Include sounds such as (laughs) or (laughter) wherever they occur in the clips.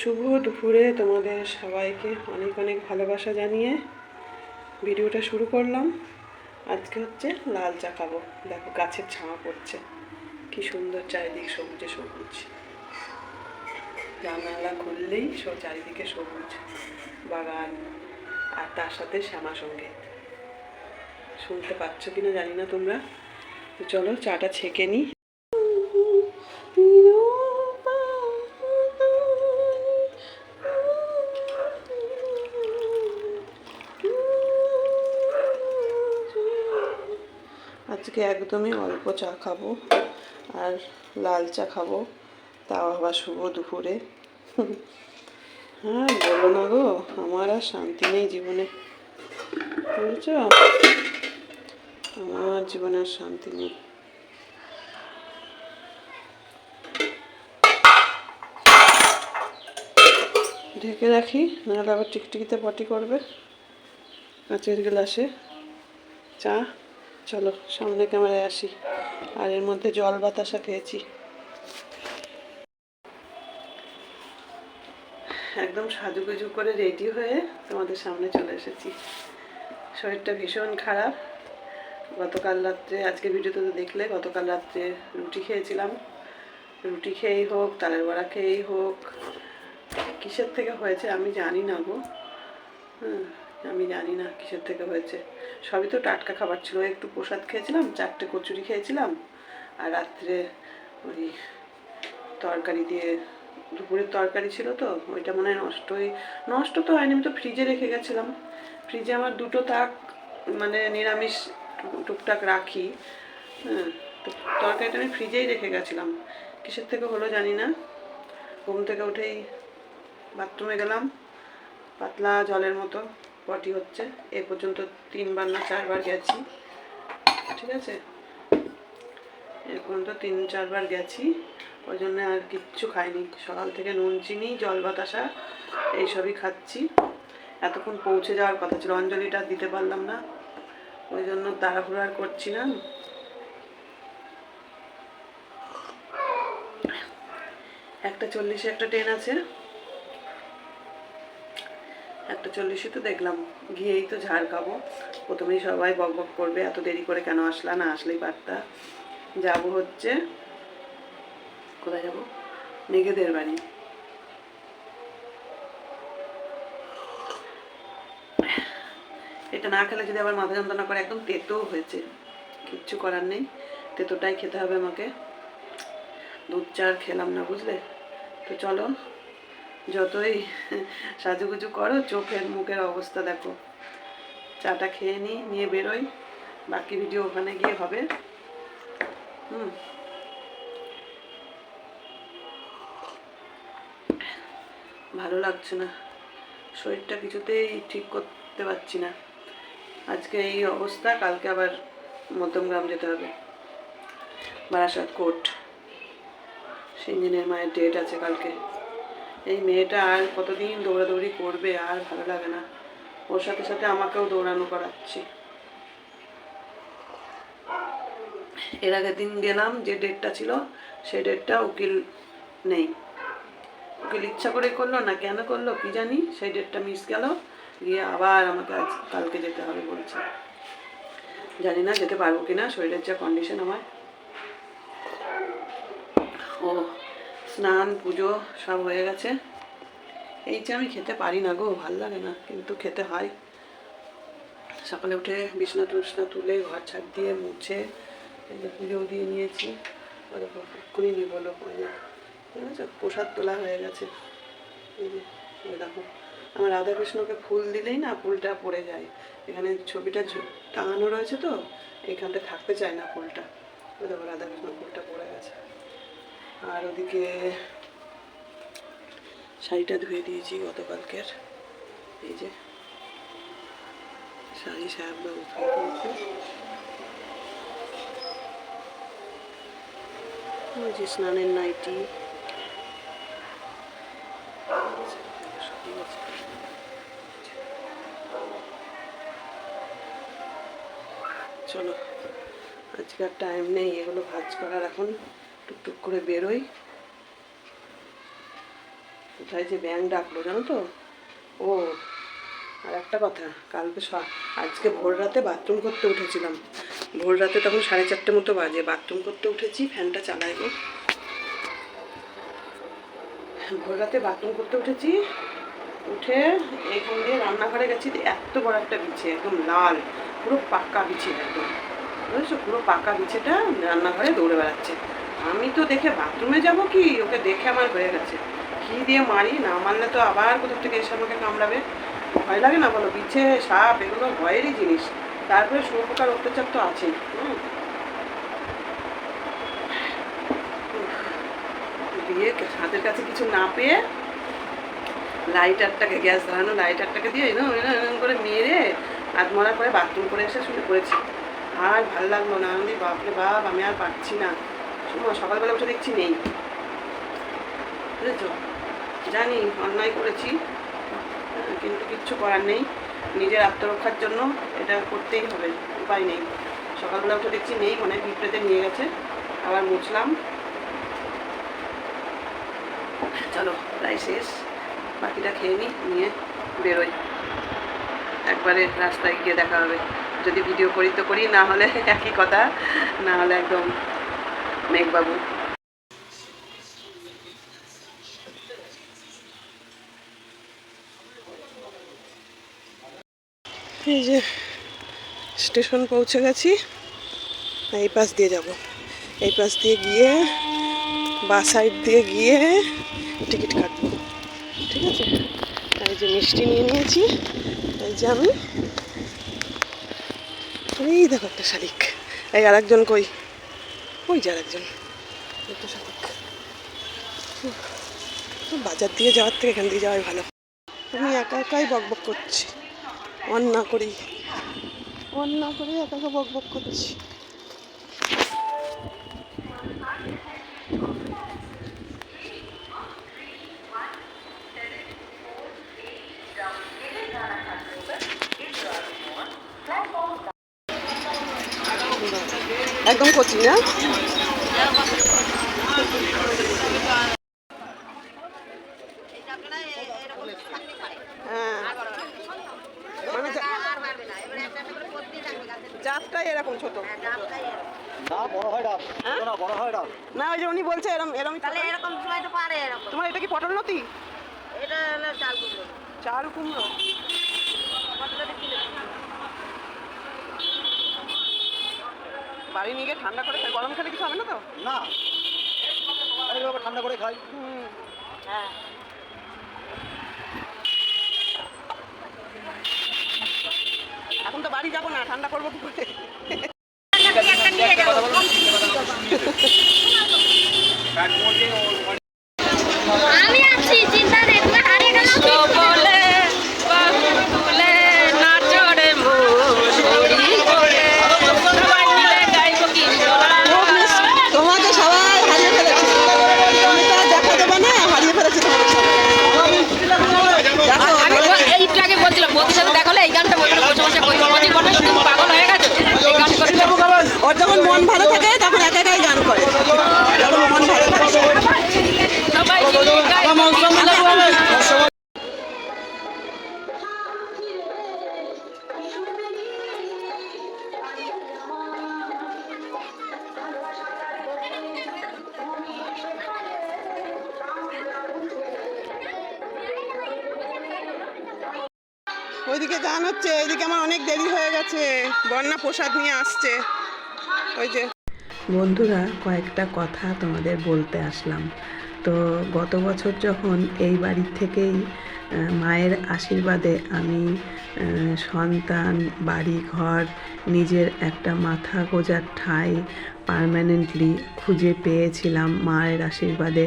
শুভ দুপুরে তোমাদের সবাইকে অনেক অনেক ভালোবাসা জানিয়ে ভিডিওটা শুরু করলাম। আজকে হচ্ছে লাল চা খাব। দেখো গাছের ছাওয়া পড়ছে। কি সুন্দর চারিদিক সবুজে সবুজ। জানালা খুললেই সব চারিদিকে সবুজ, বাগান আর তার সাথে শ্যামা সংগীত শুনতে পাচ্ছ কিনা জানি না তোমরা। তো চলো চাটা ছেঁকে নিই। আজকে একদমই অল্প চা খাব আর লাল চা খাব। তাও আবার শুভ দুপুরে। হ্যাঁ বলো না গো, আমার আর শান্তি নেই জীবনে। বুঝেছ? আমার জীবনে আর শান্তি নেই। ঢেকে রাখি, নাহলে আবার টিকটিকিতে পটি করবে। কাঁচের গ্লাসে চা। চলো সামনে ক্যামেরায় আসি। আর এর মধ্যে জল বাতাসা খেয়েছি। একদম সাজুগুজু করে রেডি হয়ে তোমাদের সামনে চলে এসেছি। শরীরটা ভীষণ খারাপ। গতকাল রাত্রে আজকে ভিডিওতে তো দেখলে, গতকাল রাত্রে রুটি খেয়েছিলাম। রুটি খেয়েই হোক, তালের বড়া খেয়েই হোক, কিসের থেকে হয়েছে আমি জানি না গো। হ্যাঁ আমি জানি না কিসের থেকে হয়েছে। সবই তো টাটকা খাবার ছিল। একটু প্রসাদ খেয়েছিলাম, চারটে কচুরি খেয়েছিলাম আর রাত্রে ওই তরকারি দিয়ে, দুপুরের তরকারি ছিল তো, ওইটা মনে হয় নষ্টই নষ্ট তো হয়নি, আমি তো ফ্রিজে রেখে গেছিলাম। ফ্রিজে আমার দুটো তাক মানে নিরামিষ টুকটাক রাখি। হ্যাঁ তো তরকারিটা আমি ফ্রিজেই রেখে গেছিলাম। কিসের থেকে হলো জানি না। ঘুম থেকে উঠেই বাথরুমে গেলাম, পাতলা জলের মতো। পটি হচ্ছে। এ পর্যন্ত তিনবার না চারবার গেছি। ঠিক আছে? এ পর্যন্ত তিন, চারবার গেছি। ওই জন্য আর কিচ্ছু খাইনি। সকাল থেকে নুন, চিনি, জল, বাতাসা এইসবই খাচ্ছি। এতক্ষণ পৌঁছে যাওয়ার কথা ছিল। অঞ্জলিটা দিতে পারলাম না। ওই জন্য তাড়াহুড়ো আর করছি না। একটা চল্লিশে একটা ট্রেন আছে। একটা চল্লিশে তো দেখলাম, গিয়েই তো ঝাড় খাব। প্রথমেই সবাই বক বক করবে, এত দেরি করে কেন আসলা? না আসলেই পারতা। যাব হচ্ছে, কোথায় যাব? মেঘেদের বাড়ি। এটা না খেলে যদি আবার মাথা যন্ত্রণা করে, একদম তেতো হয়েছে। কিচ্ছু করার নেই। তেতোটাই খেতে হবে আমাকে। দুধ চা আর খেলাম না, বুঝলে? তো চলো। যতই সাজুগুজু করো, চোখের মুখের অবস্থা দেখো। চাটা খেয়ে নিই নিয়ে বেরোই। বাকি ভিডিও ওখানে গিয়ে হবে। হুম। ভালো লাগছে না। শরীরটা কিছুতেই ঠিক করতে পারছি না। আজকে এই অবস্থা, কালকে আবার মধ্যমগ্রাম যেতে হবে। বারাসাত কোর্ট। সিঞ্জিনের মায়ের ডেট আছে কালকে। এই মেয়েটা আর কতদিন দৌড়াদৌড়ি করবে আর ভালো লাগে না। ওর সাথে সাথে আমাকেও দৌড়ানো করাচ্ছি। এর আগের দিন গেলাম, যে ডেটটা ছিল সেই ডেটটা উকিল নেই। উকিল ইচ্ছা করে করল না কেন করল কি জানি, সেই ডেটটা মিস গেল। গিয়ে আবার আমাকে আজ কালকে যেতে হবে বলছে। জানি না যেতে পারব কিনা, শরীরের যা কন্ডিশন আমার। ও স্নান, পুজো সব হয়ে গেছে। এই যে আমি খেতে পারি না গো, ভালো লাগে না, কিন্তু খেতে হয়। সকালে উঠে বিছনা টুসনা তুলে ঘর ছাড় দিয়ে মুছে পুজো দিয়ে নিয়েছি। এক্ষুনি নিয়ে বলো প্রসাদ তোলা হয়ে গেছে। দেখো, আমার রাধাকৃষ্ণকে ফুল দিলেই না ফুলটা পড়ে যায়। এখানে ছবিটা টাঙানো রয়েছে তো এইখানটা থাকতে চায় না ফুলটা। দেখো রাধাকৃষ্ণ ফুলটা পড়ে গেছে। আর ওদিকে শাড়িটা ধুয়ে দিয়েছি গতকালকের। এই যে শাড়ি সাহেববাবু ধুয়ে দিয়েছে। ওই যে স্নানের নাইটি। চলো, আজকে আর টাইম নেই, এগুলো ভাজ করার এখন। টুকটুক করে বেরোই। কোথায় যে ব্যাং ডাকলো জানো তো? ও, আর একটা কথা, কালকে আজকে ভোর রাতে বাথরুম করতে উঠেছিলাম। ভোর রাতে তখন সাড়ে চারটে মতো বাজে বাথরুম করতে উঠেছি, ফ্যানটা চালাই গো ভোর রাতে বাথরুম করতে উঠেছি, উঠে এইখান দিয়ে রান্নাঘরে গেছি এত বড় একটা বিছে একদম লাল, পুরো পাকা বিছে একদম। বুঝেছ? পুরো পাকা বিছেটা রান্নাঘরে দৌড়ে বেড়াচ্ছে। আমি তো দেখে বাথরুমে যাব কি? ওকে দেখে আমার হয়ে গেছে। কি দিয়ে মারি? না মারলে তো আবার কোথাও থেকে এসে আমাকে কামড়াবে? ভয় লাগে না বলো? বিছে, সাপ, এগুলো ভয়েরই জিনিস। তারপরে শুয়োপোকার অত্যাচার তো আছেই। দিয়ে হাতের কাছে কিছু না পেয়ে লাইটারটাকে, গ্যাস ধরানো লাইটারটাকে দিয়ে এরকম এরকম করে মেরে হাত মারার পরে বাথরুম করে এসে শুয়ে পড়েছি। আর ভালো লাগল না। আমি বাপরে বাপ, আমি আর পারছি না। শোনো সকালবেলা উঠে দেখছি নেই। বুঝেছ? জানি, অন্যায় করেছি, কিন্তু কিচ্ছু করার নেই। নিজের আত্মরক্ষার জন্য এটা করতেই হবে, উপায় নেই। সকালবেলা উঠে দেখছি নেই, মনে হয় নিয়ে গেছে। আবার মুছলাম। চলো, প্রায় শেষ। বাকিটা খেয়ে নিই নিয়ে বেরোই। একবারে রাস্তায় গিয়ে দেখা হবে। যদি ভিডিও করি তো করি, না হলে একই কথা, না হলে একদম মেঘবাবু। এই যে, স্টেশন পৌঁছে গেছি। এই পাশ দিয়ে যাব। এই পাশ দিয়ে গিয়ে, বা সাইড দিয়ে গিয়ে টিকিট কাটবো। ঠিক আছে? এই যে মিষ্টি নিয়ে নিয়েছি এই যে আমি এই দেখো একটা শালিক। এই আরেকজন কই? ওই যে একজন। বাজার দিয়ে যাওয়ার থেকে এখান দিয়ে যাওয়াই ভালো। আমি একা একাই বক বক করছি। অন্য করি। অন্য করে একা একা বক বক করছি। একদম কচি না হ্যাঁ। মানে জা- জাতটাই এরকম ছোট। না হয়? হ্যাঁ? না হয় না ওই যে উনি বলছে এরম তাহলে এরকম সময় তো পারে এরকম। তোমার এটা কি পটল লতি এটা হলো চাল কুমড়ো। চাল কুমড়ো। পটলটা কিলো বাড়ি নিয়ে গিয়ে ঠান্ডা করে খাই। গরম খেলে কিছু হবে না তো? না। এইভাবে ঠান্ডা করে খাই। হ্যাঁ এখন তো বাড়ি যাব না ঠান্ডা করব কি করে? একটা নিয়ে যাব ওইদিকে গান হচ্ছে এইদিকে আমার অনেক দেরি হয়ে গেছে। বন্যা প্রসাদ নিয়ে আসছে। ওই যে। বন্ধুরা, কয়েকটা কথা তোমাদের বলতে আসলাম। তো গত বছর যখন এই বাড়ির থেকেই মায়ের আশীর্বাদে আমি সন্তান, বাড়ি, ঘর, নিজের একটা মাথা গোজার ঠাঁই পারমানেন্টলি খুঁজে পেয়েছিলাম মায়ের আশীর্বাদে।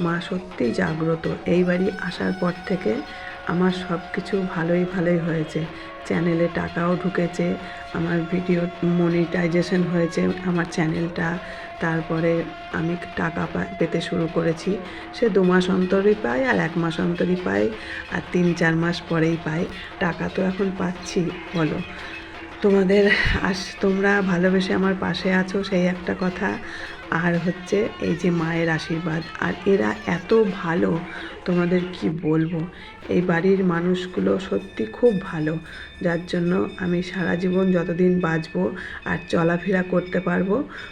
মা সত্যিই জাগ্রত। এই বাড়ি আসার পর থেকে আমার সব কিছু ভালোই ভালোই হয়েছে। চ্যানেলে টাকাও ঢুকেছে, আমার ভিডিও মনিটাইজেশন হয়েছে আমার চ্যানেলটা তারপরে আমি টাকা পেতে শুরু করেছি। সে দু মাস অন্তরই পাই আর এক মাস অন্তরই পাই আর তিন, চার মাস পরেই পাই। টাকা তো এখন পাচ্ছি, বলো। তোমাদের আস, তোমরা ভালোবেসে আমার পাশে আছো, সেই একটা কথা। আর হচ্ছে এই যে মায়ের আশীর্বাদ। আর এরা এত ভালো, তোমাদের কি বলব? এই বাড়ির মানুষগুলো সত্যি খুব ভালো, যার জন্য আমি সারা জীবন যতদিন বাঁচবো আর চলাফেরা করতে পারব,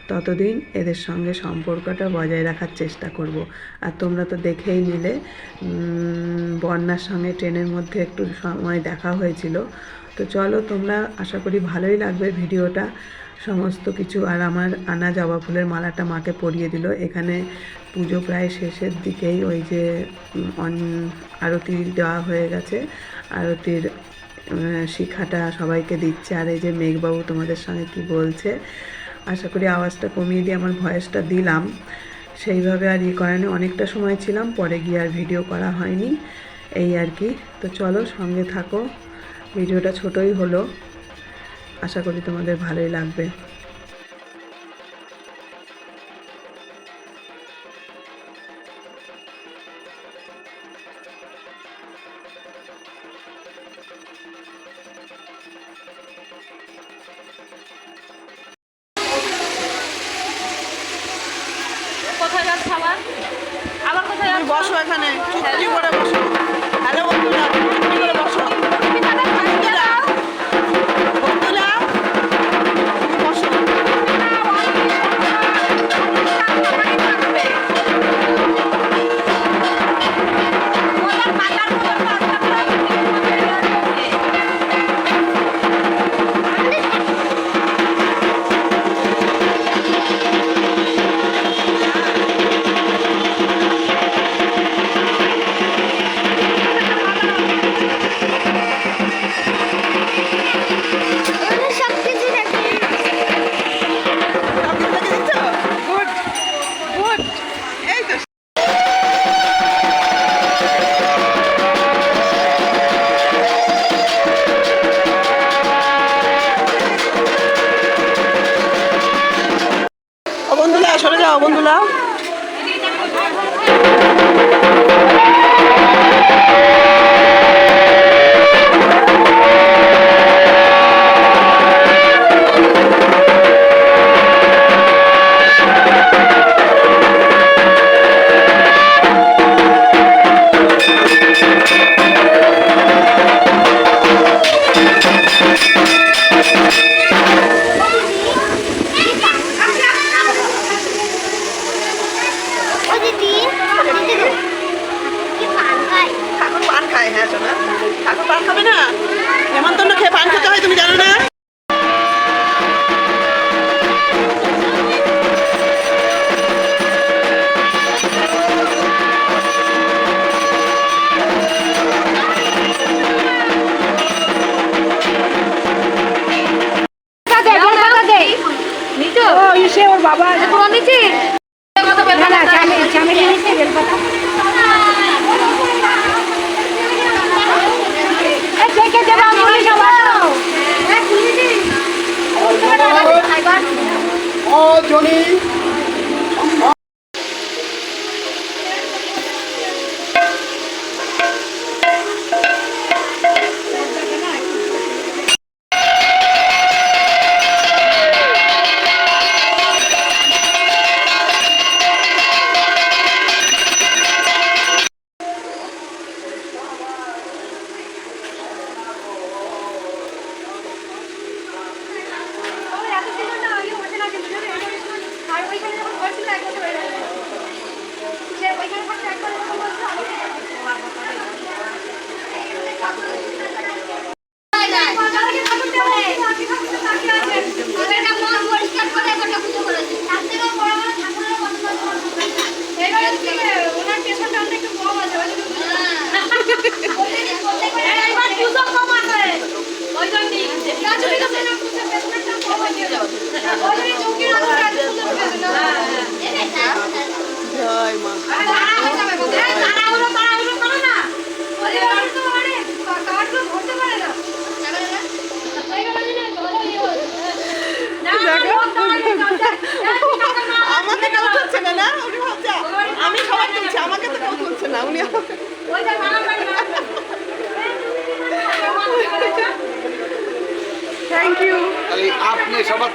ততদিন এদের সঙ্গে সম্পর্কটা বজায় রাখার চেষ্টা করব। আর তোমরা তো দেখেই নিলে বন্যার সঙ্গে ট্রেনের মধ্যে একটু সময় দেখা হয়েছিল। তো চলো তোমরা, আশা করি ভালোই লাগবে ভিডিওটা। সমস্ত কিছু আর আমার আনা জবা ফুলের মালাটা মাকে পরিয়ে দিল। এখানে পুজো প্রায় শেষের দিকেই ওই যে আরতি দেওয়া হয়ে গেছে। আরতির শিখাটা সবাইকে দিচ্ছে। আর এই যে মেঘবাবু তোমাদের সঙ্গে কি বলছে, আশা করি আওয়াজটা কমিয়ে দিয়ে আমার ভয়েসটা দিলাম। সেইভাবে আর ইয়ে করানো অনেকটা সময় ছিলাম, পরে গিয়ে আর ভিডিও করা হয়নি। এই আর কি। তো চলো সঙ্গে থাকো। ভিডিওটা ছোটই হলো। আশা করি তোমাদের ভালোই লাগবে। জনি।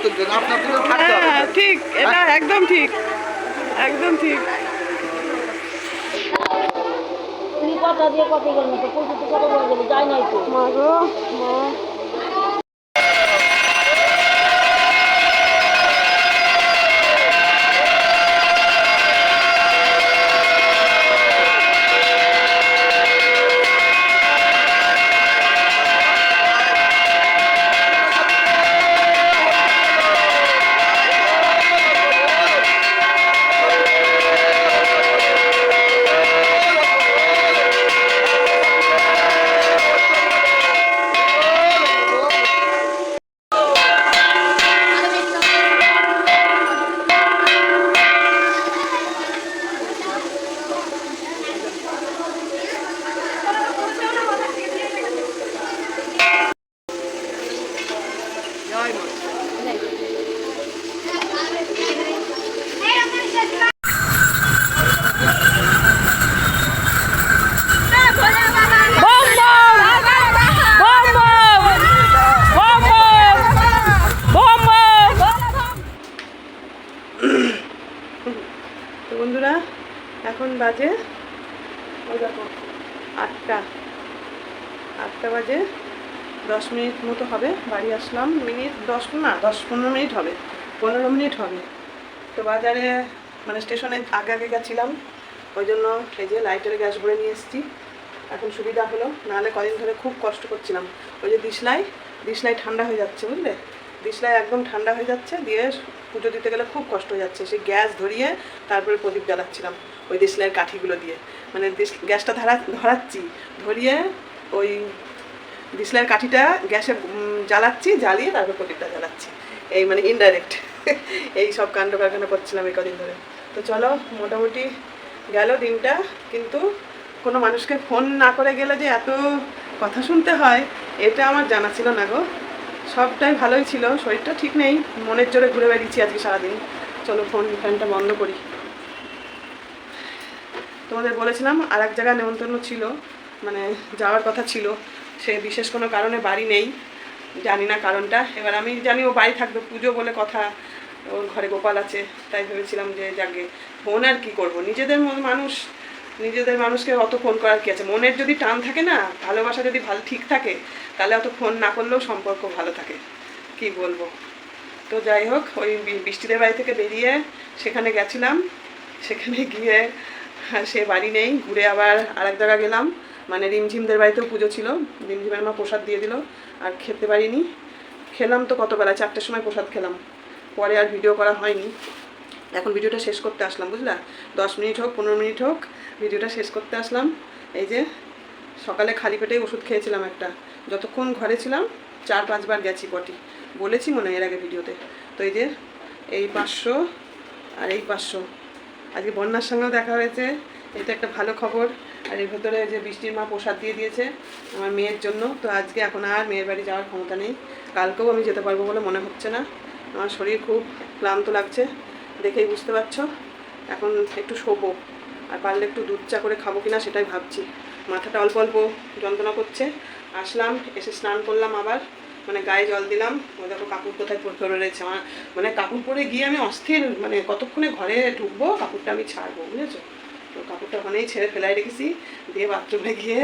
সবার তো আপনার তো থাকতে হবে। হ্যাঁ ঠিক এটা একদম ঠিক একদম ঠিক। তুই কথা দিয়ে কথা বলব তো পঁচিশ কথা বলে গেলি যাই নাই তো মা গো। তো মিনিট মতো হবে, বাড়ি আসলাম, মিনিট দশ না, দশ পনেরো মিনিট হবে, পনেরো মিনিট হবে। তো বাজারে মানে স্টেশনে আগে আগে গেছিলাম, ওই জন্য এই যে লাইটের গ্যাস ভরে নিয়ে এসেছি। এখন সুবিধা হলো, নাহলে কদিন ধরে খুব কষ্ট করছিলাম। ওই যে দিশলাই দিশলাই ঠান্ডা হয়ে যাচ্ছে, বুঝলে? দিশলাই একদম ঠান্ডা হয়ে যাচ্ছে, দিয়ে পুজো দিতে গেলে খুব কষ্ট হয়ে যাচ্ছে। সেই গ্যাস ধরিয়ে তারপরে প্রদীপ জ্বালাচ্ছিলাম, ওই দিশলাইয়ের কাঠিগুলো দিয়ে। মানে গ্যাসটা ধরা, ধরাচ্ছি, ধরিয়ে ওই ডিসলাইয়ের কাঠিটা গ্যাসে জ্বালাচ্ছি, জ্বালিয়ে তারপর প্রদীপটা জ্বালাচ্ছি। এই মানে ইনডাইরেক্ট (laughs) এই সব কাণ্ড কারখানা করছিলাম এই কদিন ধরে। তো চলো, মোটামুটি গেল দিনটা, কিন্তু কোনো মানুষকে ফোন না করে গেলে যে এত কথা শুনতে হয়, এটা আমার জানা ছিল না গো। সবটাই ভালোই ছিল, শরীরটা ঠিক নেই, মনের জোরে ঘুরে বেড়িয়েছি আজকে সারাদিন। চলো, ফোন, ফ্যানটা বন্ধ করি। তোমাদের বলেছিলাম আর এক জায়গায় নেমন্তন্ন ছিল মানে যাওয়ার কথা ছিল। সে বিশেষ কোনো কারণে বাড়ি নেই, জানি না কারণটা। এবার আমি জানি ও বাড়ি থাকবে পুজো বলে কথা, ওর ঘরে গোপাল আছে, তাই ভেবেছিলাম যে যাকে ফোন আর কি করব? নিজেদের মানুষ, নিজেদের মানুষকে অত ফোন করার কি আছে? মনের যদি টান থাকে না, ভালোবাসা যদি ভালো ঠিক থাকে, তাহলে অত ফোন না করলেও সম্পর্ক ভালো থাকে। কি বলব? তো যাই হোক, ওই বৃষ্টিদের বাড়ি থেকে বেরিয়ে সেখানে গেছিলাম। সেখানে গিয়ে, সে বাড়ি নেই, ঘুরে আবার আরেক জায়গা গেলাম। মানে রিমঝিমদের বাড়িতেও পুজো ছিল। রিমঝিমের মা প্রসাদ দিয়ে দিল, আর খেতে পারিনি। খেলাম তো কত বেলা চারটের সময় প্রসাদ খেলাম। পরে আর ভিডিও করা হয়নি। এখন ভিডিওটা শেষ করতে আসলাম, বুঝলা? দশ মিনিট হোক, পনেরো মিনিট হোক, ভিডিওটা শেষ করতে আসলাম। এই যে, সকালে খালি পেটেই ওষুধ খেয়েছিলাম একটা। যতক্ষণ ঘরে ছিলাম, চার পাঁচবার গেছি পটি। বলেছি মনে এর আগে ভিডিওতে। তো এই যে, এই পাঁচশো আর এই পাঁচশো। আজকে বন্যার সঙ্গেও দেখা হয়েছে। এটা একটা ভালো খবর। আর এর ভেতরে যে বৃষ্টির মা প্রসাদ দিয়ে দিয়েছে আমার মেয়ের জন্য, তো আজকে এখন আর মেয়ের বাড়ি যাওয়ার ক্ষমতা নেই। কালকেও আমি যেতে পারব বলে মনে হচ্ছে না। আমার শরীর খুব ক্লান্ত লাগছে, দেখেই বুঝতে পারছ। এখন একটু শোবো, আর পারলে একটু দুধ চা করে খাব কিনা সেটাই ভাবছি। মাথাটা অল্প অল্প যন্ত্রণা করছে। আসলাম, এসে স্নান করলাম আবার। মানে গায়ে জল দিলাম। দেখো কাপড় কোথায় পরে রয়েছে। আমার মানে কাপড় পরে গিয়ে আমি অস্থির মানে কতক্ষণে ঘরে ঢুকবো, কাপড়টা আমি ছাড়বো, বুঝেছ? তো কাপড়টা ওখানেই ছেড়ে ফেলাই রেখেছি। দিয়ে বাথরুমে গিয়ে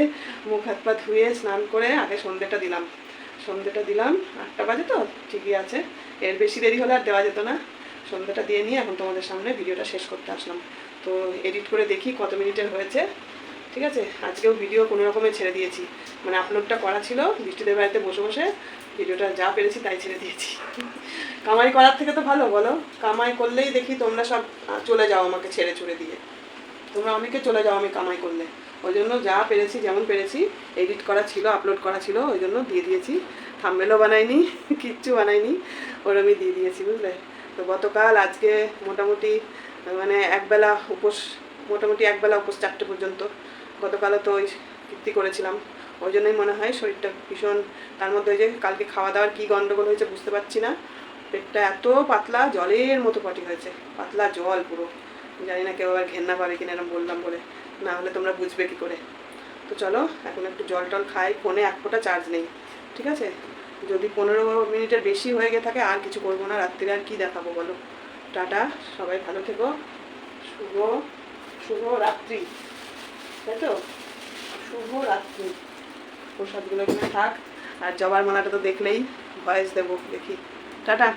মুখ হাত পা ধুয়ে স্নান করে আগে সন্ধ্যেটা দিলাম। সন্ধ্যেটা দিলাম, আটটা বাজে তো, ঠিকই আছে। এর বেশি দেরি হলে আর দেওয়া যেত না। সন্ধ্যাটা দিয়ে নিয়ে এখন তোমাদের সামনে ভিডিওটা শেষ করতে আসলাম। তো এডিট করে দেখি কত মিনিটের হয়েছে। ঠিক আছে? আজকেও ভিডিও কোনো রকমে ছেড়ে দিয়েছি। মানে আপলোডটা করা ছিল, বৃষ্টিদের বাড়িতে বসে বসে ভিডিওটা যা পেরেছি তাই ছেড়ে দিয়েছি। কামাই করার থেকে তো ভালো, বলো। কামাই করলেই দেখি তোমরা সব চলে যাও আমাকে ছেড়ে ছুড়ে দিয়ে। তোমরা অনেকে চলে যাও, আমি কামাই করলে। ওই জন্য যা পেরেছি, যেমন পেরেছি এডিট করা ছিল আপলোড করা ছিল, ওই জন্য দিয়ে দিয়েছি। থাম্বেলও বানাইনি, (laughs) কিচ্ছু বানাইনি, ওর আমি দিয়ে দিয়েছি, বুঝলে? তো গতকাল, আজকে মোটামুটি মানে একবেলা উপোস, মোটামুটি একবেলা উপোস চারটে পর্যন্ত। গতকালও তো ওই কীর্তি করেছিলাম। ওই জন্যই মনে হয় শরীরটা ভীষণ, তার মধ্যে ওই যে কালকে খাওয়া দাওয়ার কী গণ্ডগোল হয়েছে বুঝতে পারছি না। পেটটা এত পাতলা, জলের মতো পটি হয়েছে। পাতলা জল পুরো। জানি না কেউ আবার ঘেন্না পাবে কিনা এরকম বললাম বলে। না হলে তোমরা বুঝবে কি করে। তো চলো, এখন একটু জল টল খাই, ফোনে এক ফোঁটা চার্জ নেই, ঠিক আছে? যদি পনেরো মিনিটের বেশি হয়ে গিয়ে থাকে, আর কিছু করব না, রাত্রিরে আর কী দেখাবো বলো? টাটা, সবাই ভালো থেকো। শুভ শুভ রাত্রি। তাই তো? শুভ রাত্রি। প্রসাদগুলো এখানে থাক। আর জবার মালাটা তো দেখলেই ভয়েস দেবো, দেখি। টাটা।